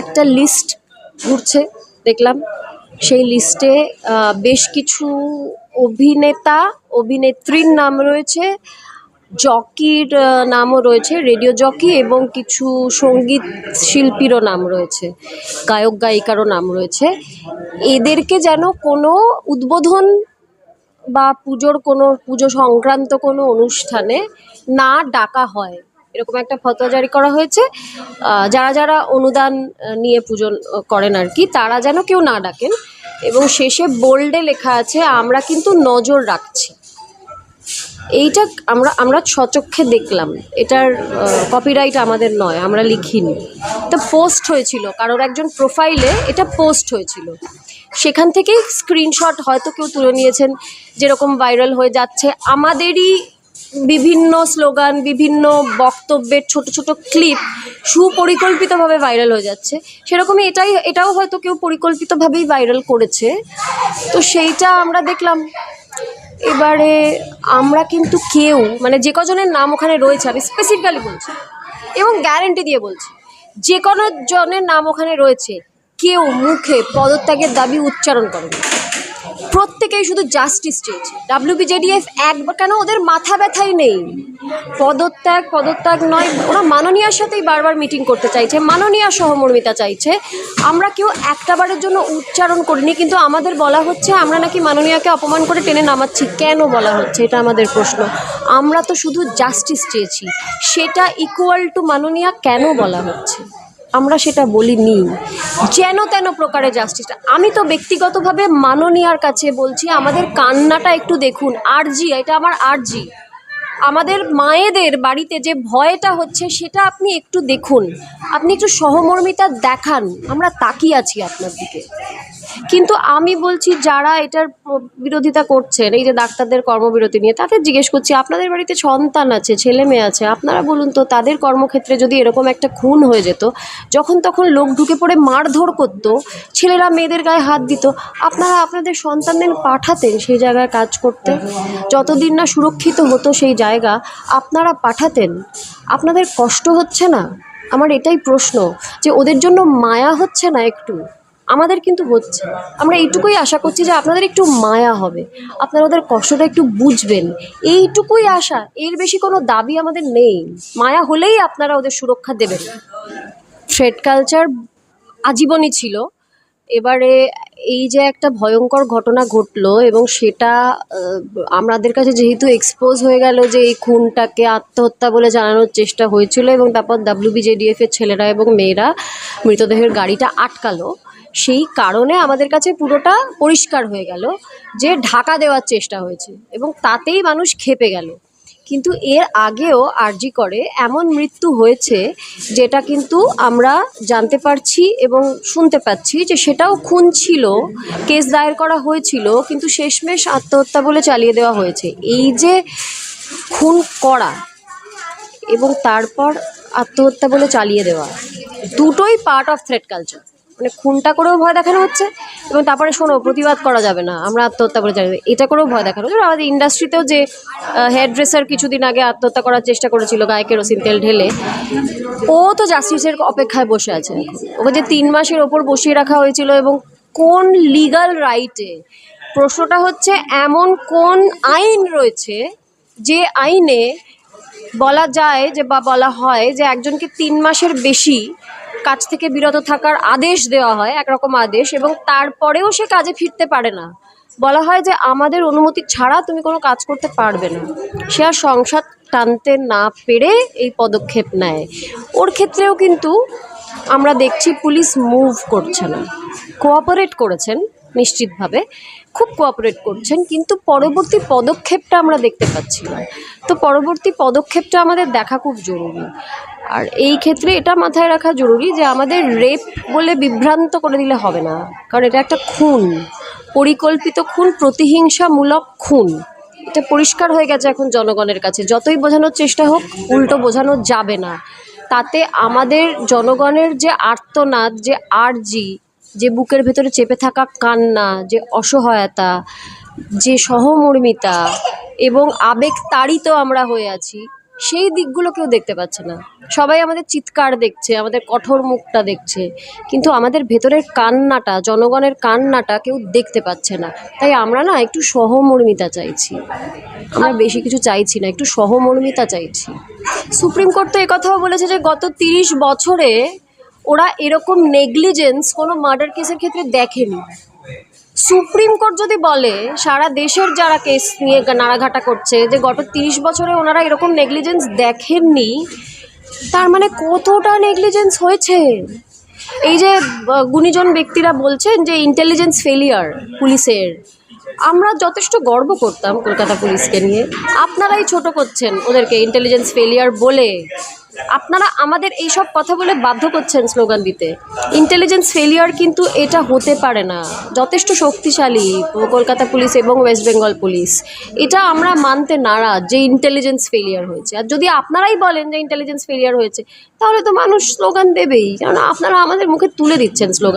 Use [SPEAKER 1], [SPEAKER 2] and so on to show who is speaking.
[SPEAKER 1] একটা লিস্ট ঘুরছে, দেখলাম। সেই লিস্টে বেশ কিছু অভিনেতা, অভিনেত্রীর নাম রয়েছে, জকির নামও রয়েছে, রেডিও জকি এবং কিছু সংগীত শিল্পীরও নাম রয়েছে, গায়ক, গায়িকারও নাম রয়েছে। এদেরকে যেন কোনো উদ্বোধন বা পুজোর কোনো, পুজো সংক্রান্ত কোনো অনুষ্ঠানে না ডাকা হয়। এরকম একটা ফতোয়া জারি করা হয়েছে। যারা যারা অনুদান নিয়ে পুজো করেন আর কি, তারা যেন কেউ না ডাকেন। এবং শেষে বোল্ডে লেখা আছে, আমরা কিন্তু নজর রাখছি। এইটা আমরা আমরা সচক্ষে দেখলাম। এটার কপিরাইট আমাদের নয়, আমরা লিখিনি। এটা পোস্ট হয়েছিল, কারোর একজন প্রোফাইলে এটা পোস্ট হয়েছিল। সেখান থেকেই স্ক্রিনশট হয়তো কেউ তুলে নিয়েছেন, যেরকম ভাইরাল হয়ে যাচ্ছে। আমাদেরই বিভিন্ন স্লোগান, বিভিন্ন বক্তব্যের ছোট ছোট ক্লিপ সুপরিকল্পিতভাবে ভাইরাল হয়ে যাচ্ছে। সেরকমই এটাই, এটাও হয়তো কেউ পরিকল্পিতভাবেই ভাইরাল করেছে। তো সেইটা আমরা দেখলাম। এবারে আমরা কিন্তু কেউ মানে যে কজনের নাম ওখানে রয়েছে, আমি স্পেসিফিক্যালি বলছি, এবং গ্যারেন্টি দিয়ে বলছি, যে কোনো জনের নাম ওখানে রয়েছে, কেউ মুখে পদত্যাগের দাবি উচ্চারণ করেনি। প্রত্যেকেই শুধু জাস্টিস চেয়েছে। ডাব্লিউবিজেডিএফ একবার কেন ওদের মাথা ব্যথাই নেই? পদত্যাগ পদত্যাগ নয়, ওরা মাননীয়ার সাথেই বারবার মিটিং করতে চাইছে। মাননীয়া সহমর্মিতা চাইছে, আমরা কেউ একটাবারের জন্য উচ্চারণ করিনি, কিন্তু আমাদের বলা হচ্ছে আমরা নাকি মাননীয়াকে অপমান করে টেনে নামাচ্ছি। কেন বলা হচ্ছে? এটা আমাদের প্রশ্ন। আমরা তো শুধু জাস্টিস চেয়েছি। সেটা ইকুয়াল টু মাননীয়া কেন বলা হচ্ছে? আমরা সেটা বলি নি যেন তেন প্রকারে জাস্টিসটা আমি তো ব্যক্তিগতভাবে মাননীয়ার কাছে বলছি, আমাদের কান্নাটা একটু দেখুন। আরজি, এটা আমার আরজি। আমাদের মায়েদের বাড়িতে যে ভয়টা হচ্ছে, সেটা আপনি একটু দেখুন। আপনি একটু সহমর্মিতা দেখান। আমরা তাকিয়ে আছি আপনার দিকে। কিন্তু আমি বলছি, যারা এটার বিরোধিতা করছেন, এই যে ডাক্তারদের কর্মবিরতি নিয়ে, তাদের জিজ্ঞেস করছি, আপনাদের বাড়িতে সন্তান আছে, ছেলে মেয়ে আছে, আপনারা বলুন তো, তাদের কর্মক্ষেত্রে যদি এরকম একটা খুন হয়ে যেত, যখন তখন লোক ঢুকে পড়ে মারধর করতো, ছেলেরা মেয়েদের গায়ে হাত দিত, আপনারা আপনাদের সন্তানদের পাঠাতেন সেই জায়গায় কাজ করতে? যতদিন না সুরক্ষিত হতো সেই জায়গা, আপনারা পাঠাতেন? আপনাদের কষ্ট হচ্ছে না? আমার এটাই প্রশ্ন, যে ওদের জন্য মায়া হচ্ছে না একটু? আমাদের কিন্তু হচ্ছে। আমরা এইটুকুই আশা করছি যে আপনাদের একটু মায়া হবে। আপনারা ওদের কষ্টটা একটু বুঝবেন। এইটুকুই আশা, এর বেশি কোনো দাবি আমাদের নেই। মায়া হলেই আপনারা ওদের সুরক্ষা দেবেন। থ্রেড কালচার আজীবনই ছিল। এবারে এই যে একটা ভয়ঙ্কর ঘটনা ঘটলো এবং সেটা আমাদের কাছে যেহেতু এক্সপোজ হয়ে গেল যে এই খুনটাকে আত্মহত্যা বলে জানানোর চেষ্টা হয়েছিল এবং তারপর ডাব্লিউবিজেডিএফ এর ছেলেরা এবং মেয়েরা মৃতদেহের গাড়িটা আটকালো। সেই কারণে আমাদের কাছে পুরোটা পরিষ্কার হয়ে গেল যে ঢাকা দেওয়ার চেষ্টা হয়েছে এবং তাতেই মানুষ খেপে গেল। কিন্তু এর আগেও আরজি করে এমন মৃত্যু হয়েছে যেটা কিন্তু আমরা জানতে পারছি এবং শুনতে পাচ্ছি যে সেটাও খুন ছিল, কেস দায়ের করা হয়েছিল, কিন্তু শেষমেশ আত্মহত্যা বলে চালিয়ে দেওয়া হয়েছে। এই যে খুন করা এবং তারপর আত্মহত্যা বলে চালিয়ে দেওয়া, দুটোই পার্ট অফ থ্রেড কালচার মানে খুনটা করেও ভয় দেখানো হচ্ছে এবং তারপরে শোনো, প্রতিবাদ করা যাবে না, আমরা আত্মহত্যা করে জানি। এটা করেও ভয় দেখানো হচ্ছে। আমাদের ইন্ডাস্ট্রিতেও যে হেয়ার ড্রেসার কিছুদিন আগে আত্মহত্যা করার চেষ্টা করেছিল গায়ে কেরোসিন তেল ঢেলে, ও তো জাস্টিসের অপেক্ষায় বসে আছে ওকে যে তিন মাসের ওপর বসিয়ে রাখা হয়েছিল এবং কোন লিগাল রাইটে প্রশ্নটা হচ্ছে এমন কোন আইন রয়েছে যে আইনে বলা যায় যে বা বলা হয় যে একজনকে তিন মাসের বেশি কাজ থেকে বিরত থাকার আদেশ দেওয়া হয়, একরকম আদেশ, এবং তারপরেও সে কাজে ফিরতে পারে না। বলা হয় যে, আমাদের অনুমতি ছাড়া তুমি কোনো কাজ করতে পারবে না। সে আর সংসার টানতে না পেরে এই পদক্ষেপ নেয়। ওর ক্ষেত্রেও কিন্তু আমরা দেখছি পুলিশ মুভ করছে না। কোঅপারেট করেছেন, নিশ্চিতভাবে। খুব কোঅপারেট করছেন, কিন্তু পরবর্তী পদক্ষেপটা আমরা দেখতে পাচ্ছি না। তো পরবর্তী পদক্ষেপটা আমাদের দেখা খুব জরুরি। আর এই ক্ষেত্রে এটা মাথায় রাখা জরুরি যে আমাদের রেপ বলে বিভ্রান্ত করে দিলে হবে না। কারণ এটা একটা খুন, পরিকল্পিত খুন, প্রতিহিংসামূলক খুন। এটা পরিষ্কার হয়ে গেছে এখন জনগণের কাছে। যতই বোঝানোর চেষ্টা হোক, উল্টো বোঝানো যাবে না। তাতে আমাদের জনগণের যে আর্তনাদ, যে আর্জি যে বুকের ভেতরে চেপে থাকা কান্না, যে অসহায়তা, যে সহমর্মিতা এবং আবেগ তাড়িত আমরা হয়ে আছি, সেই দিকগুলো কেউ দেখতে পাচ্ছে না। সবাই আমাদের চিৎকার দেখছে, আমাদের কঠোর মুখটা দেখছে, কিন্তু আমাদের ভেতরের কান্নাটা, জনগণের কান্নাটা কেউ দেখতে পাচ্ছে না। তাই আমরা না একটু সহমর্মিতা চাইছি। আমরা বেশি কিছু চাইছি না, একটু সহমর্মিতা চাইছি। সুপ্রিম কোর্ট তো একথাও বলেছে যে গত তিরিশ বছরে ওরা এরকম নেগলিজেন্স কোনো মার্ডার কেসের ক্ষেত্রে দেখেনি। সুপ্রিম কোর্ট যদি বলে, সারা দেশের যারা কেস নিয়ে নাড়াঘাটা করছে, যে গত তিরিশ বছরে ওনারা এরকম নেগলিজেন্স দেখেননি, তার মানে কতটা নেগলিজেন্স হয়েছে? এই যে গুণীজন ব্যক্তিরা বলছেন যে ইন্টেলিজেন্স ফেলিয়ার পুলিশের। আমরা যথেষ্ট গর্ব করতাম কলকাতা পুলিশকে নিয়ে। আপনারাই ছোট করছেন ওদেরকে ইন্টেলিজেন্স ফেলিয়ার বলে। আপনারা আমাদের এই সব কথা বলে বাধ্য করছেন স্লোগান দিতে। ইন্টেলিজেন্স ফেলিয়ার কিন্তু এটা হতে পারে না। যথেষ্ট শক্তিশালী কলকাতা পুলিশ এবং ওয়েস্ট বেঙ্গল পুলিশ। এটা আমরা মানতে নারাজ যে ইন্টেলিজেন্স ফেলিয়ার হয়েছে। আর যদি আপনারাই বলেন যে ইন্টেলিজেন্স ফেলিয়ার হয়েছে, তাহলে তো মানুষ স্লোগান দেবেই। কারণ আপনারা আমাদের মুখে তুলে দিচ্ছেন স্লোগান